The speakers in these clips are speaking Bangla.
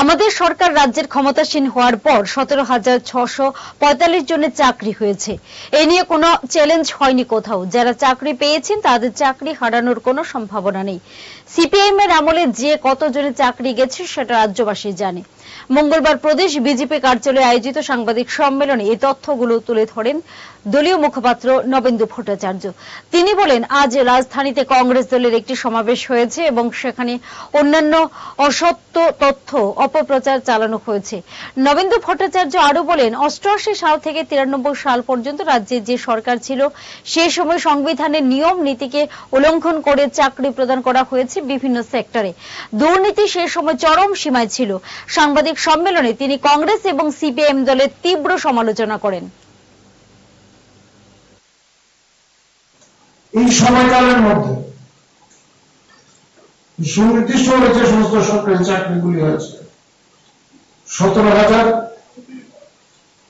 আমাদের সরকার রাজ্যের ক্ষমতাসীন হওয়ার পর সতেরো হাজার ছশো পঁয়তাল্লিশ জনের চাকরি হয়েছে। এ নিয়ে কোনো চ্যালেঞ্জ হয়নি কোথাও। যারা চাকরি পেয়েছেন, তাদের চাকরি হারানোর কোনো সম্ভাবনা নেই। সিপিআইএম এর আমলে যে কতজনের চাকরি গেছে, সেটা রাজ্যবাসী জানে। মঙ্গলবার প্রদেশ বিজেপি কার্যালয়ে আয়োজিত সাংবাদিক সম্মেলনে এই তথ্যগুলো তুলে ধরেন দলীয় মুখপাত্র নবেন্দু ভট্টাচার্য। তিনি বলেন, আজ রাজধানীতে কংগ্রেস দলের একটি সমাবেশ হয়েছে এবং সেখানে অন্যান্য অসত্য তথ্য অপপ্রচার চালানো হয়েছে। নবেন্দু ভট্টাচার্য আরও বলেন, অষ্টআশি সাল থেকে তিরানব্বই সাল পর্যন্ত রাজ্যে যে সরকার ছিল, সে সময় সংবিধানের নিয়ম নীতিকে উল্লঙ্ঘন করে চাকরি প্রদান করা হয়েছে বিভিন্ন সেক্টরে। দুর্নীতি সে সময় চরম সীমায় ছিল। সাংবাদিক সম্মেলনে তিনি কংগ্রেস এবং সিপিএম দলের তীব্র সমালোচনা করেন। এই সময়কালের মধ্যে সুনির্দিষ্ট যে সমস্ত সরকারি চাকরিগুলি হয়েছে সতেরো হাজার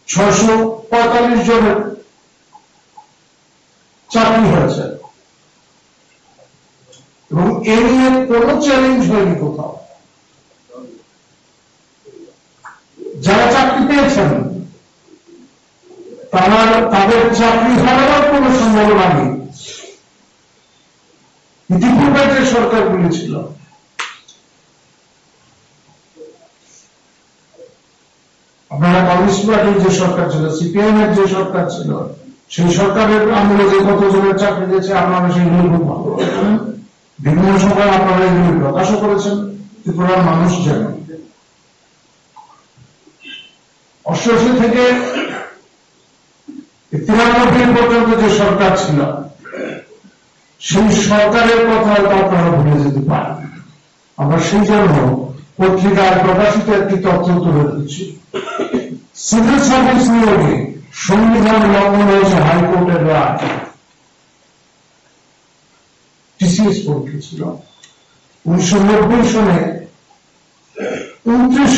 ছয়শো পঁয়তাল্লিশ জনের চাকরি হয়েছে। এবং এ নিয়ে কোনো চ্যালেঞ্জ হয়নি কোথাও। যারা চাকরি পেয়েছেন, তারা তাদের চাকরি হারানোর কোনো সম্ভাবনা নেই। ইতিপূর্বে যে সরকারগুলি ছিল আপনারা কমিউনিস্ট পার্টির যে সরকার ছিল সিপিআইএম এর যে সরকার ছিল, সেই সরকারের আমলে যে কতজনের চাকরি দিয়েছে আপনারা সেইগুলি খুব ভালো বিভিন্ন সময় আপনারা এগুলি প্রকাশও করেছেন, ত্রিপুরার মানুষ জানেন। অষ্টআশি থেকে তিরানব্বই পর্যন্ত যে সরকার ছিল, সেই সরকারের কথা আপনারা ভুলে যেতে পারেন। আমরা সেই জন্য পত্রিকায় প্রকাশিত একটি তথ্য তুলে দিচ্ছি সিভিল সার্ভিস নিয়োগে সংবিধান লঙ্ঘন হয়েছে হাইকোর্টের রায়। টিসিএস পরীক্ষা ছিল। উনিশশো নব্বই সনে উনত্রিশ,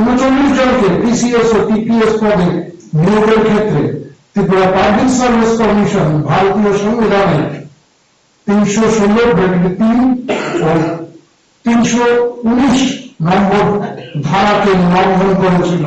উনচল্লিশ জনকে পিসিএস ও টিপিএস পদে নিয়োগের ক্ষেত্রে ত্রিপুরা পাবলিক সার্ভিস কমিশন ভারতীয় সংবিধানের তিনশো ষোলো তিন ও তিনশো উনিশ নম্বর ধারাকে লঙ্ঘন করেছিল।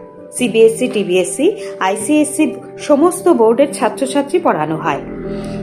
সিবিএসসি টিবিএসসি আইসিএসসি সমস্ত বোর্ডের ছাত্রছাত্রী পড়ানো হয়।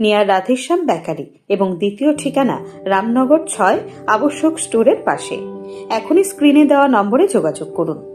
near Radheshyam bakery এবং দ্বিতীয় ঠিকানা রামনগর ছয় আবশ্যক স্টোরের পাশে। এখনই স্ক্রিনে দেওয়া নম্বরে যোগাযোগ করুন।